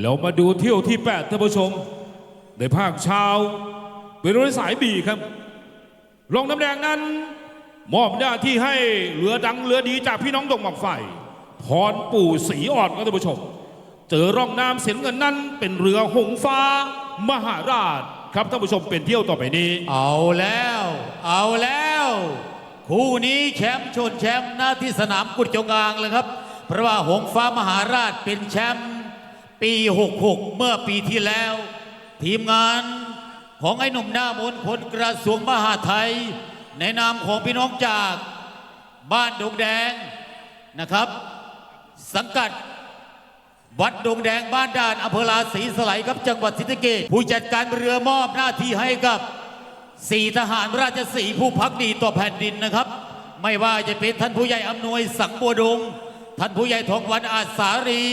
เรามาดูเที่ยวที่8ท่านผู้ชม ในภาคเช้าเป็นรถสายบีครับรองน้ำแดงนั้น มอบหน้าที่ให้เรือดังเรือดีจากพี่น้องดงหมักไฟพรปู่สีอ่อนครับท่านผู้ชม เจอร่องน้ำเสียเงินนั้น เป็นเรือหงฟ้า มหาราชครับท่านผู้ชมเป็นเที่ยวต่อไปนี้ เอาแล้ว เอาแล้ว คู่นี้แชมป์ชนแชมป์หน้าที่สนามกุดจงอางเลยครับ เพราะว่าหงฟ้ามหาราชเป็นแชมป์ ปี 66 เมื่อปีที่แล้ว ทีมงานของไอ้หนุ่มหน้ามนคนกระทรวงมหาดไทย ในนามของพี่น้องจากบ้านดงแดงนะครับ สังกัดวัดดงแดงบ้านด่านอำเภอลาศรีสไลครับจังหวัดศรีสะเกษผู้จัดการเรือมอบหน้าที่ให้กับสี่ทหารราชสีห์ผู้พักดีต่อแผ่นดินนะครับ ไม่ว่าจะเป็นท่านผู้ใหญ่อำนวยสังบัวดง ท่านผู้ใหญ่ทองวันอาสารี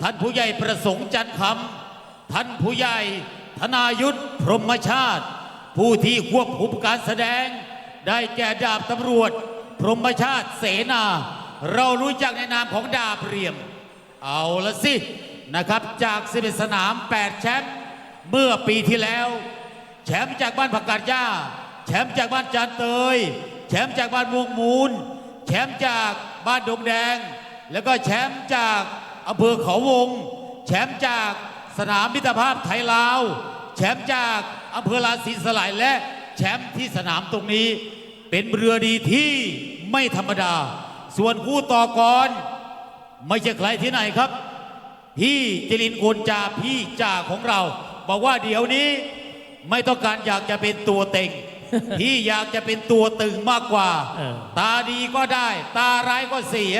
ท่านผู้ใหญ่ประสงค์จันทร์คำท่านผู้ใหญ่ธนายุทธพรหมชาติ ผู้ที่ควบคุมการแสดง ได้แก่ดาบตำรวจ พรหมชาติเสนา เรารู้จักในนามของดาบเรียม เอาละสินะครับจาก11สนาม 8 แชมป์เมื่อปีที่แล้ว แชมป์จากบ้านผักกาดย่าแชมป์จากบ้านจานเตย แชมป์จากบ้านม่วงมูล แชมป์จากบ้านดงแดง แล้วก็แชมป์จาก อำเภอเขาวง แชมป์จากสนามมิตรภาพไทยลาว แชมป์จากอำเภอลาศีสลายและแชมป์ที่สนามตรงนี้ เป็นเรือดีที่ไม่ธรรมดา ส่วนคู่ต่อกร ไม่ใช่ใครที่ไหนครับ พี่จรินกุลจาพี่จ่าของเรา บอกว่าเดี๋ยวนี้ไม่ต้องการอยากจะเป็นตัวเต็ง พี่อยากจะเป็นตัวตึงมากกว่าเออตาดีก็ได้ ตาร้ายก็เสีย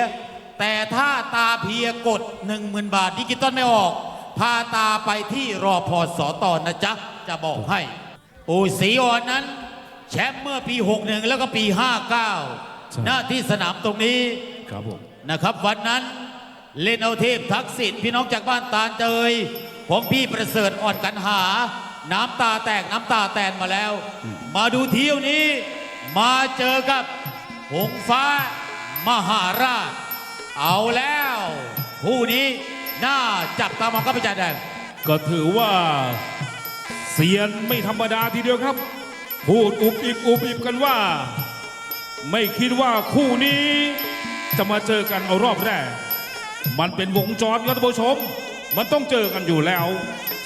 แต่ถ้าตาเพียกดหนึ่งหมื่นบาทดิจิตอลไม่ออก พาตาไปที่รอพอสอตอนนะจ๊ะ จะบอกให้ปู่ศรีอ่อนนั้น แชมป์เมื่อปี 61 แล้วก็ปีใช่59 หน้าที่สนามตรงนี้ครับผมนะครับ วันนั้นเล่นเอาเทพทักษิณพี่น้องจากบ้านตาลเตยของพี่ประเสริฐอ่อนกันหา น้ำตาแตกน้ำตาแตนมาแล้ว มาดูเที่ยวนี้ มาเจอกับหงฟ้ามหาราช เอาแล้วคู่นี้น่าจับตามองครับพี่จ่าแดงก็ถือว่าเซียนไม่ธรรมดาทีเดียวครับ พูดอุบอิบอุบอิบกันว่า ไม่คิดว่าคู่นี้จะมาเจอกันเอารอบแรก มันเป็นวงจรครับท่านผู้ชม มันต้องเจอกันอยู่แล้ว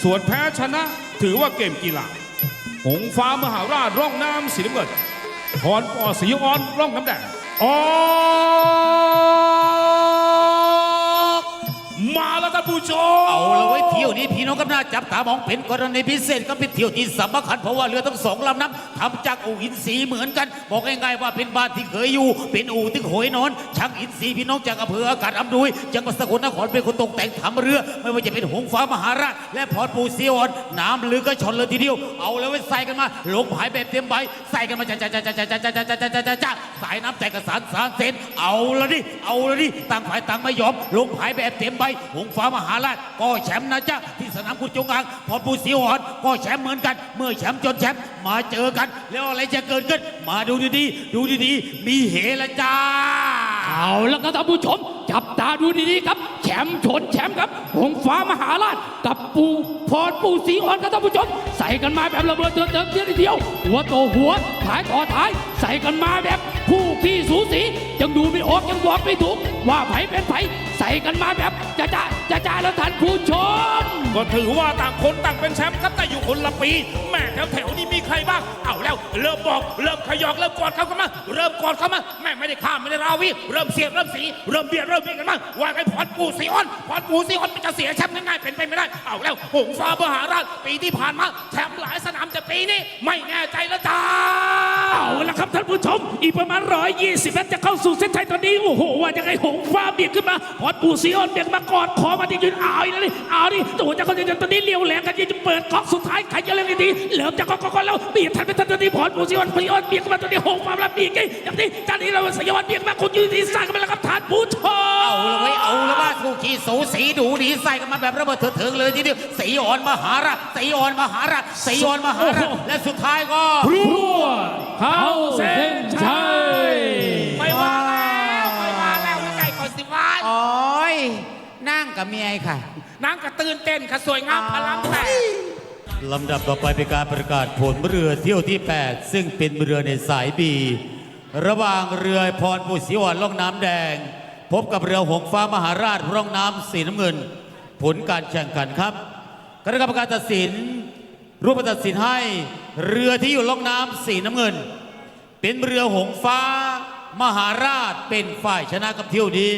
ส่วนแพ้ชนะถือว่าเกมกีฬาหงฟ้ามหาราชร่องน้ำสีน้ำเงินพรปอสีอ่อนร่องน้ำแดงอ๋อ ผู้ชมเอาละไว้เที่ยวนี้พี่น้องก็น่าจับตามองเป็นกรณีพิเศษก็เป็นเที่ยวที่สำคัญเพราะว่าเรือทั้งสองลำนั้นทำจากอู่หินสีเหมือนกัน บอกง่ายๆว่าเป็นบ้านที่เคยอยู่ เป็นอู่ที่โหยนอนช่างหินสีพี่น้องจากอำเภออากาศอำนวยจังหวัดสกลนครเป็นคนตกแต่งทำเรือ ไม่ว่าจะเป็นหงฟ้ามหาราช และพรปูซียอนน้ำลือก็ชนเลยทีเดียวเอาแล้วไว้ใส่กันมาลงผายแบบเต็มใบใส่กันมาจ้าจ้าจ้าจ้าจ้าจ้าจ้าจ้าจ้าจ้าสายน้ำใจกระสานสารเซนเอาละดิเอาละดิต่างฝ่ายต่างไม่ยอมลงผายแบบเต็มใบหงฟ้ามมหาราชก็แชมป์นะจ๊ะที่สนามกุจงอางพรปูเซียอนก็แชมป์เหมือนกัน เมื่อแชมป์จนแชมป์มาเจอกัน แล้วอะไรจะเกิดขึ้น มาดูดีๆดูดีๆมีเหละจ้า เอาแล้วก็ท่านผู้ชม จับตาดูดีๆครับ มป์ชนแชมป์ครับ หงฟ้ามหาราช กับปูพรปูสีอ่อนครับท่านผู้ชม ใส่กันมาแบบระเบิดเติมเติมเดียวเดียว หัวโตหัวท้ายต่อท้าย ใส่กันมาแบบคู่ขี้สูสียังดูไม่ออกยังบอกไม่ถูก ว่าไผเป็นไผใส่กันมาแบบจะจะจะจะแล้วท่านผู้ชม ก็ถือว่าต่างคนต่างเป็นแชมป์ครับแต่อยู่คนละปีแม่แถวแถวนี้มีใครบ้าง เริ่มบอกเริ่มขยอกเริ่มกอดเขามา เริ่มกอดเข้ามาแม่ไม่ได้ข้ามไม่ได้ราวีเริ่มเสียดเริ่มสีเริ่มเบียดเริ่มเบียดกันมาว่าไงพรปูสีออนพรปูสีออนมันจะเสียแชมป์ง่ายๆเป็นไปไม่ได้เอาแล้วหงฟ้ามหาราชปีที่ผ่านมาแชมป์หลายสนามแต่ปีนี้ไม่แน่ใจแล้วจ้าเอาละครับท่านผู้ชม อีกประมาณร้อยยี่สิบเมตรจะเข้าสู่เส้นชัยตอนนี้โอ้โหว่าจะไงหงฟ้าเบียดขึ้นมาพอดปูซีออนเบียดมากอดคอมาที่ยืนเอาอีกแล้วนี่เอาดิตัวจะเข้าใจตอนนี้เลี้ยวแหลงกันยังจะเปิดก๊อกสุดท้ายใครจะเล่นดีเหลิมจะก๊อกก๊อกแล้วเบียดทันไปทันตอนนี้พอดปูซีออนปูซีออนเบียดขึ้นมาตอนนี้หงฟ้ารับเบียดกันอย่างนี้จากนี้เราสยอนเบียดมาคนยืนดีสร้างกันไปแล้วครับท่านผู้ชมเอาละไว้ยเอาละว่าคู่ขี้สูสีดูดีใส่กันมาแบบระเบิดเถิดๆเลยทีเดียวสีอ่อนมหาราชสีอ่อนมหาราชสีอ่อนมหาราชและสุดท้ายก็พรัวเข้าเส้นชัยไม่ว่าแล้วไม่ว่าแล้วใจก่อนสิวานโอ้ยนั่งกับเมียค่ะนางก็ตื่นเต้นก็สวยงามพลังแต่ ลำดับต่อไปเป็นการประกาศผลเรือเที่ยวที่ 8 ซึ่งเป็นเรือในสายบี ระหว่างเรือพรผู้สีอ่อนล่องน้ำแดง พบกับเรือหงฟ้ามหาราชร่องน้ำสีน้ำเงิน ผลการแข่งขันครับคณะกรรมการตัดสินรูปตัดสินให้เรือที่อยู่ล่องน้ำสีน้ำเงิน เป็นเรือหงฟ้ามหาราชเป็นฝ่ายชนะกับเที่ยวนี้